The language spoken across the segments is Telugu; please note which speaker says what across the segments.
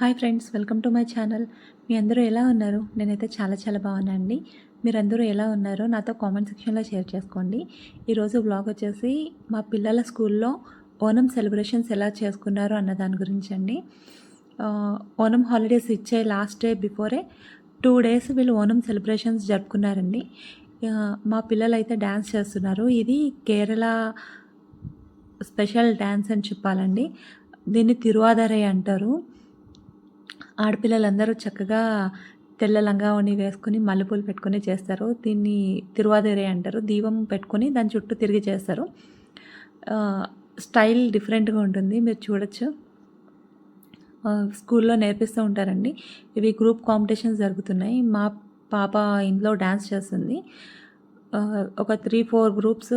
Speaker 1: Hi friends welcome to my channel. మీ అందరూ ఎలా ఉన్నారు? నేనైతే చాలా చాలా బాగున్నా అండి. మీరందరూ ఎలా ఉన్నారో నాతో కామెంట్ సెక్షన్లో షేర్ చేసుకోండి. ఈరోజు బ్లాగ్ వచ్చేసి మా పిల్లల స్కూల్లో ఓనం సెలబ్రేషన్స్ ఎలా చేసుకున్నారు అన్న దాని గురించి అండి. ఓనం హాలిడేస్ ఇచ్చే last day before two days వీళ్ళు ఓనం సెలబ్రేషన్స్ జరుపుకున్నారండి. మా పిల్లలు అయితే డ్యాన్స్ చేస్తున్నారు. ఇది కేరళ స్పెషల్ డ్యాన్స్ అని చెప్పాలండి. దీన్ని తిరువాదరై అంటారు. ఆడపిల్లలందరూ చక్కగా తెల్ల లంగావని వేసుకొని మల్లెపూలు పెట్టుకొని చేస్తారు. దీన్ని తిరువాదిరే అంటారు. దీపం పెట్టుకొని దాని చుట్టూ తిరిగి చేస్తారు. స్టైల్ డిఫరెంట్గా ఉంటుంది. మీరు చూడొచ్చు. స్కూల్లో నేర్పిస్తూ ఉంటారండి. ఇవి గ్రూప్ కాంపిటీషన్స్ జరుగుతున్నాయి. మా పాప ఇంట్లో డ్యాన్స్ చేస్తుంది. ఒక త్రీ ఫోర్ గ్రూప్స్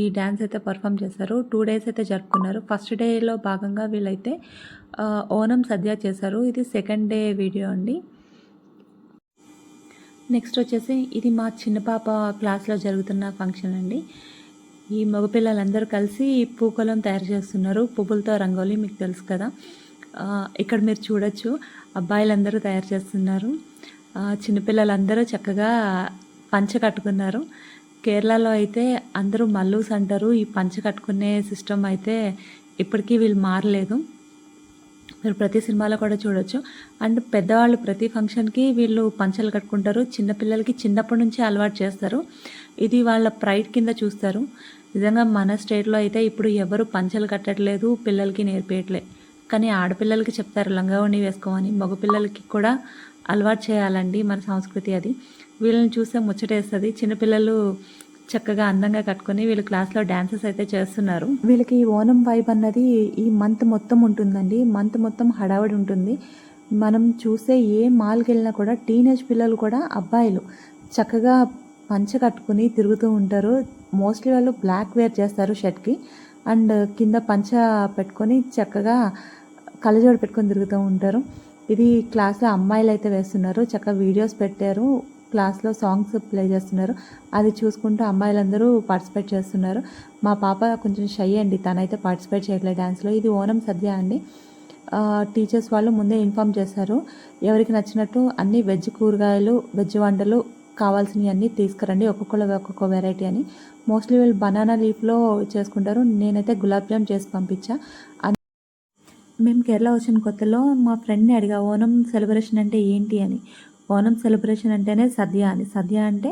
Speaker 1: ఈ డ్యాన్స్ అయితే పర్ఫామ్ చేశారు. టూ డేస్ అయితే జరుపుకున్నారు. ఫస్ట్ డేలో భాగంగా వీళ్ళైతే ఓనం సద్య చేశారు. ఇది సెకండ్ డే వీడియో అండి. నెక్స్ట్ వచ్చేసి ఇది మా చిన్న పాప క్లాస్లో జరుగుతున్న ఫంక్షన్ అండి. ఈ మగపిల్లలందరూ కలిసి పూకొలం తయారు చేస్తున్నారు. పువ్వులతో రంగోలి మీకు తెలుసు కదా. ఇక్కడ మీరు చూడొచ్చు. అబ్బాయిలందరూ తయారు చేస్తున్నారు. చిన్నపిల్లలందరూ చక్కగా పంచ కట్టుకున్నారు. కేరళలో అయితే అందరూ మల్లూస్ అంటారు. ఈ పంచ కట్టుకునే సిస్టమ్ అయితే ఇప్పటికీ వీళ్ళు మారలేదు. మీరు ప్రతి సినిమాలో కూడా చూడొచ్చు. అండ్ పెద్దవాళ్ళు ప్రతి ఫంక్షన్కి వీళ్ళు పంచలు కట్టుకుంటారు. చిన్నపిల్లలకి చిన్నప్పటి నుంచే అలవాటు చేస్తారు. ఇది వాళ్ళ ప్రైడ్ కింద చూస్తారు. నిజంగా మన స్టేట్లో అయితే ఇప్పుడు ఎవరు పంచలు కట్టట్లేదు పిల్లలకి నేర్పేయట్లే. కానీ ఆడపిల్లలకి చెప్తారు లంగావణి వేసుకోమని మగపిల్లలకి కూడా అలవాటు చేయాలండి మన సంస్కృతి అది. వీళ్ళని చూస్తే ముచ్చటేస్తుంది. చిన్నపిల్లలు చక్కగా అందంగా కట్టుకొని వీళ్ళు క్లాస్లో డ్యాన్సెస్ అయితే చేస్తున్నారు. వీళ్ళకి ఈ ఓనం వైబ్ అన్నది ఈ మంత్ మొత్తం ఉంటుందండి. మంత్ మొత్తం హడావిడి ఉంటుంది. మనం చూసే ఏ మాల్కి వెళ్ళినా కూడా టీనేజ్ పిల్లలు కూడా అబ్బాయిలు చక్కగా పంచ కట్టుకుని తిరుగుతూ ఉంటారు. మోస్ట్లీ వాళ్ళు బ్లాక్ వేర్ చేస్తారు షర్ట్కి. అండ్ కింద పంచ పెట్టుకొని చక్కగా కళ్ళజోడు పెట్టుకొని తిరుగుతూ ఉంటారు. ఇది క్లాస్లో అమ్మాయిలు అయితే వేస్తున్నారు. చక్కగా వీడియోస్ పెట్టారు. క్లాస్లో సాంగ్స్ ప్లే చేస్తున్నారు. అది చూసుకుంటూ అమ్మాయిలందరూ పార్టిసిపేట్ చేస్తున్నారు. మా పాప కొంచెం షై అండి. తనైతే పార్టిసిపేట్ చేయట్లేదు డ్యాన్స్లో ఇది ఓనం సద్య అండి. టీచర్స్ వాళ్ళు ముందే ఇన్ఫామ్ చేశారు. ఎవరికి నచ్చినట్టు అన్ని వెజ్ కూరగాయలు వెజ్ వంటలు కావాల్సినవి అన్నీ తీసుకురండి. ఒక్కొక్కరు ఒక్కొక్క వెరైటీ అని. మోస్ట్లీ వీళ్ళు బనానా లీఫ్లో చేసుకుంటారు. నేనైతే గులాబ్ జామ్ చేసి పంపించా. మేము కేరళ వచ్చిన కొత్తలో మా ఫ్రెండ్ని అడిగా ఓనం సెలబ్రేషన్ అంటే ఏంటి? అని. ఓనం సెలబ్రేషన్ అంటేనే సద్య అని. సద్య అంటే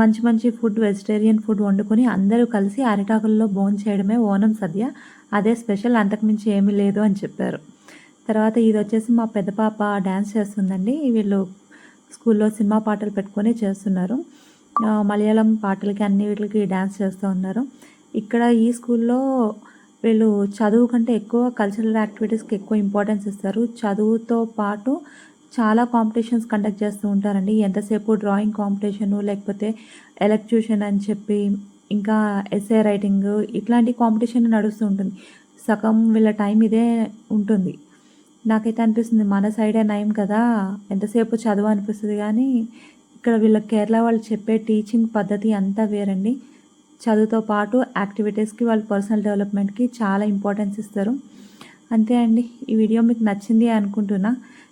Speaker 1: మంచి మంచి ఫుడ్ వెజిటేరియన్ ఫుడ్ వండుకొని అందరూ కలిసి అరిటాకుల్లో బోన్ చేయడమే ఓనం సద్య. అదే స్పెషల్ అంతకుమించి ఏమీ లేదు అని చెప్పారు. తర్వాత ఇది వచ్చేసి మా పెద్ద పాప డ్యాన్స్ చేస్తుందండి. వీళ్ళు స్కూల్లో సినిమా పాటలు పెట్టుకొని చేస్తున్నారు. మలయాళం పాటలకి అన్ని వీటికి డ్యాన్స్ చేస్తూ ఉన్నారు. ఇక్కడ ఈ స్కూల్లో వీళ్ళు చదువు కంటే ఎక్కువ కల్చరల్ యాక్టివిటీస్కి ఎక్కువ ఇంపార్టెన్స్ ఇస్తారు. చదువుతో పాటు చాలా కాంపిటీషన్స్ కండక్ట్ చేస్తూ ఉంటారండి. ఎంతసేపు డ్రాయింగ్ కాంపిటీషను లేకపోతే ఎలక్ట్యూషన్ అని చెప్పి ఇంకా ఎస్ఏ రైటింగ్ ఇట్లాంటి కాంపిటీషన్ నడుస్తూ ఉంటుంది. సగం వీళ్ళ టైం ఇదే ఉంటుంది. నాకైతే అనిపిస్తుంది మన సైడే నయం కదా ఎంతసేపు చదువు అనిపిస్తుంది కానీ ఇక్కడ వీళ్ళ కేరళ వాళ్ళు చెప్పే టీచింగ్ పద్ధతి అంతా వేరండి. చదువుతో పాటు యాక్టివిటీస్కి వాళ్ళ పర్సనల్ డెవలప్మెంట్కి చాలా ఇంపార్టెన్స్ ఇస్తారు. అంతే అండి. ఈ వీడియో మీకు నచ్చింది అనుకుంటున్నా.